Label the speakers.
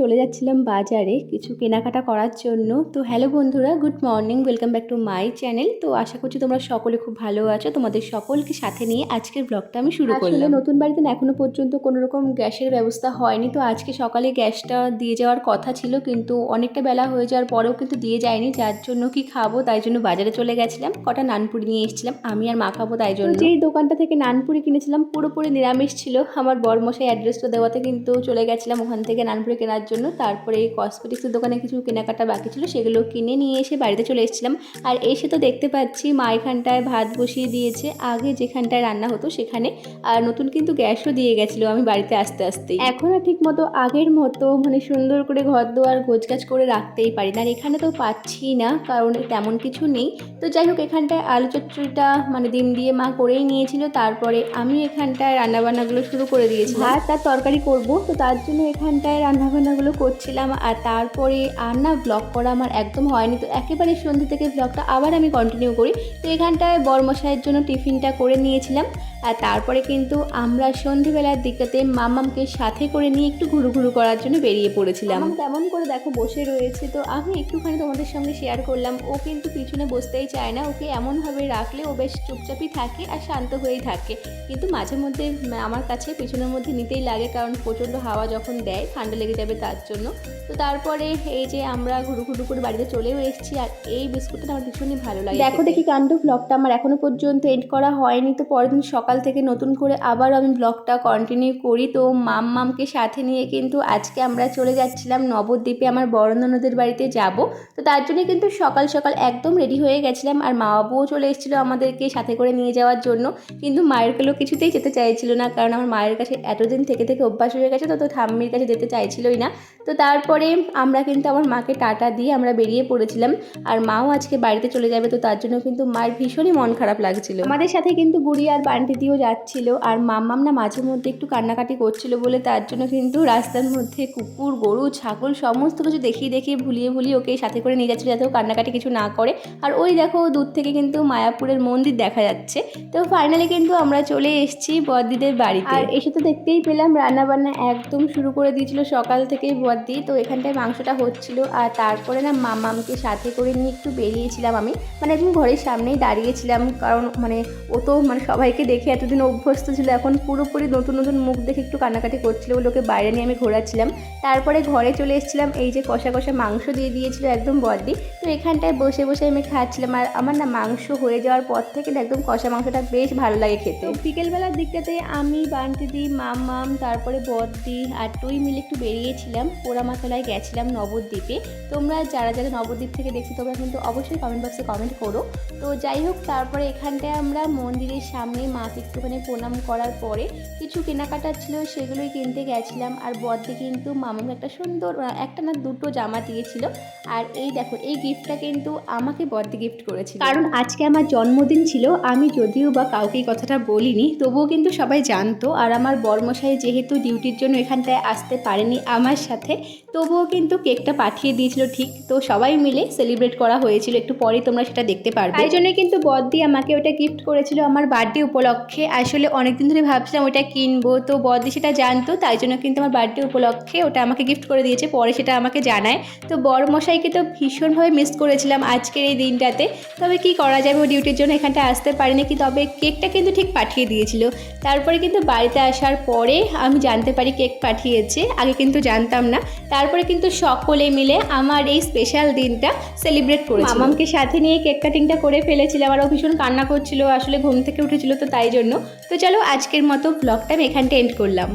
Speaker 1: চলে যাচ্ছিলাম বাজারে কিছু কেনাকাটা করার জন্য। তো হ্যালো বন্ধুরা good morning welcome back to my channel তো আশা করছি তোমরা সকলে খুব ভালো আছো। তোমাদের সকলকে সাথে নিয়ে আজকের ব্লগটা আমি শুরু করলাম। নতুন বাড়িতে না এখনও পর্যন্ত কোনো রকম গ্যাসের ব্যবস্থা হয়নি। তো আজকে সকালে গ্যাসটা দিয়ে যাওয়ার কথা ছিল কিন্তু অনেকটা বেলা হয়ে যাওয়ার পরেও কিন্তু দিয়ে যায়নি। যার জন্য কি খাব তাই জন্য বাজারে চলে গেছিলাম। কটা নানপুরি নিয়ে এসেছিলাম আমি আর মা খাব তাই জন্য। যেই দোকানটা থেকে নানপুরি কিনেছিলাম পুরোপুরি নিরামিষ ছিল। আমার বরমশাই অ্যাড্রেসটা দেওয়াতে কিন্তু চলে গেছিলাম। ওখান থেকে নানপুরি কেনার জন্য। তারপরে এই কসমেটিক্সের দোকানে কিছু কেনাকাটা বাকি ছিল, সেগুলো কিনে নিয়ে এসে বাড়িতে চলে এসেছিলাম। আর এসে তো দেখতে পাচ্ছি, মা এখানটায় ভাত বসিয়ে দিয়েছে। আগে যেখানটায় রান্না হতো সেখানে। আর নতুন কিন্তু গ্যাসও দিয়ে গেছিল আমি বাড়িতে আসতে আসতেই। এখন আর ঠিক মতো আগের মতো মানে সুন্দর করে ঘর দোয়ার গোছগাছ করে রাখতেই পারি না। আর এখানে তো পাচ্ছি না, কারণ তেমন কিছু নেই। তো যাই হোক, এখানটায় আলু চচ্চড়িটা মানে ডিম দিয়ে মা করেই নিয়েছিল। তারপরে আমি এখানটায় রান্নাবান্নাগুলো শুরু করে দিয়েছি আর তরকারি করব, তো তার জন্য এখানটায় রান্নাবান্নাগুলো করছিলাম আর তারপরে আর না ব্লগ করা আমার একদম হয়নি। তো একেবারে সন্ধ্যে থেকে ব্লগটা আবার আমি কন্টিনিউ করি। তো এখানটায় বরমশাইয়ের জন্য টিফিনটা করে নিয়েছিলাম। আর তারপরে কিন্তু আমরা সন্ধেবেলার দিকটাতে মামামকে সাথে করে নিয়ে একটু ঘুরু ঘুরু করার জন্য বেরিয়ে পড়েছিলাম। তেমন করে দেখো বসে রয়েছে তো আমি একটুখানি তোমাদের সঙ্গে শেয়ার করলাম। ও কিন্তু পিছনে বসতেই চায় না ওকে এমনভাবে রাখলে ও বেশ চুপচাপই থাকে আর শান্ত হয়েই থাকে। কিন্তু মাঝে মধ্যে আমার কাছে পিছনের মধ্যে নিতেই লাগে কারণ প্রচণ্ড হাওয়া যখন দেয় ঠান্ডা লেগে যাবে তার জন্য। তো তারপরে এই যে আমরা ঘুরু ঘুরু করে বাড়িতে চলেও এসেছি আর এই বিস্কুটটা আমার ভীষণই ভালো লাগে দেখো দেখি কাণ্ড ব্লগটা আমার এখনও পর্যন্ত এন্ড করা হয়নি তো পরের দিন সকাল থেকে নতুন করে আবার আমি ব্লগটা কন্টিনিউ করি। তো মাম মামকে সাথে নিয়ে কিন্তু আজকে আমরা চলে যাচ্ছিলাম নবদ্বীপে আমার বড় ননদের বাড়িতে যাব। তো তার জন্য কিন্তু সকাল সকাল একদম রেডি হয়ে গেছিলাম আর মা বাবুও চলে এসেছিল আমাদেরকে সাথে করে নিয়ে যাওয়ার জন্য। কিন্তু মায়ের কাছেও কিছুতেই যেতে চাইছিল না, কারণ আমার মায়ের কাছে এতদিন থেকে থেকে অভ্যাস হয়ে গেছে তো তো ঠাম্মির কাছে যেতে চাইছিলই না। তো তারপরে আমরা কিন্তু আমার মাকে টাটা দিয়ে আমরা বেরিয়ে পড়েছিলাম আর মাও আজকে বাড়িতে চলে যাবে। তো তার জন্য কিন্তু মায়ের ভীষণই মন খারাপ লাগছিল। আমাদের সাথে কিন্তু গুড়ি আর বান্টি দিয়েও যাচ্ছিল আর মাম্মাম না মাঝে মধ্যে একটু কান্নাকাটি করছিল বলে তার জন্য কিন্তু রাস্তার মধ্যে কুকুর, গরু, ছাগল সমস্ত কিছু দেখিয়ে দেখিয়ে ভুলিয়ে ভুলিয়ে ওকে সাথে করে নিয়ে যাচ্ছিল যাতে ও কান্নাকাটি কিছু না করে। আর ওই দেখো দূর থেকে কিন্তু মায়াপুরের মন্দির দেখা যাচ্ছে। তো ফাইনালি কিন্তু আমরা চলে এসেছি বদ্দিদের বাড়িতে। আর এসে তো দেখতেই পেলাম রান্না বান্না একদম শুরু করে দিয়েছিল সকাল থেকেই বদ্দি তো এখানটায় মাংসটা হচ্ছিল আর তারপরে না মামামকে সাথে করে নিয়ে একটু বেরিয়েছিলাম আমি। মানে একদম ঘরের সামনেই দাঁড়িয়েছিলাম কারণ মানে ও তো মানে সবাইকে দেখে এতদিন অভ্যস্ত ছিল, এখন পুরোপুরি নতুন নতুন মুখ দেখে একটু কান্নাকাটি করছিল ওকে বাইরে নিয়ে আমি ঘোরাচ্ছিলাম। তারপরে ঘরে চলে এসেছিলাম, এই যে কষা কষা মাংস দিয়ে দিয়েছিল একদম বদ্দি তো এখানটায় বসে বসে আমি খাচ্ছিলাম আর আমার না মাংস হয়ে যাওয়ার পর থেকে একদম কষা মাংসটা বেশ ভালো লাগে খেতে। বিকেলবেলার দিকটাতে আমি, বান্টিদি মাম মাম তারপরে বদ্দি আর টুই মিলে একটু বেরিয়েছিলাম, পোড়ামাতলায় গেছিলাম নবদ্বীপে। তোমরা যারা যারা নবদ্বীপ থেকে দেখছ, তোমরা কিন্তু অবশ্যই কমেন্ট বক্সে কমেন্ট করো। তো যাই হোক, তারপরে এখানটায় আমরা মন্দিরের সামনে মাকে একটুখানি প্রণাম করার পরে কিছু কেনাকাটা ছিল সেগুলোই কিনতে গেছিলাম। আর বদ্দি কিন্তু মামাকে একটা সুন্দর একটা না দুটো জামা দিয়েছিল। আর এই দেখো এই গিফটটা কিন্তু আমাকে বদ্দি গিফট করেছিল। কারণ আজকে আমার জন্মদিন ছিল আমি যদিও বা কাউকে এই কথাটা বলিনি তবুও কিন্তু সবাই জানতো। আর আমার বর্মশাই যেহেতু ডিউটির জন্য এখানটায় আসতে পারেনি আমার সাথে তবুও কিন্তু কেকটা পাঠিয়ে দিয়েছিল ঠিক। তো সবাই মিলে সেলিব্রেট করা হয়েছিল একটু পরে তোমরা সেটা দেখতে পারবে। তাই জন্য কিন্তু বদ্দি আমাকে ওটা গিফট করেছিল আমার বার্থডে উপলক্ষে। আসলে অনেকদিন ধরে ভাবছিলাম ওটা কিনবো, তো বদ্দি সেটা জানতো, তাই জন্য কিন্তু আমার বার্থডে উপলক্ষে ওটা আমাকে গিফট করে দিয়েছে, পরে সেটা আমাকে জানায়। তো বড় মশাইকে তো ভীষণভাবে মিস করেছিলাম আজকের এই দিনটাতে। তবে কি করা যাবে, ও ডিউটির জন্য এখানটা আসতে পারিনি কি, তবে কেকটা কিন্তু ঠিক পাঠিয়ে দিয়েছিল। তারপরে কিন্তু বাড়িতে আসার পরে আমি জানতে পারি কেক পাঠিয়েছে, আগে কিন্তু জানতাম না। তারপরে কিন্তু সকলে মিলে আমার এই স্পেশাল দিনটা সেলিব্রেট করেছি মামামকে সাথে নিয়ে কেক কাটিংটা করে ফেলেছিলাম আর ও ভীষণ কান্না করছিল, আসলে ঘুম থেকে উঠেছিল, তো তাই জন্য। তো চলো আজকের মতো ব্লগটা আমি এখানটা এন্ড করলাম।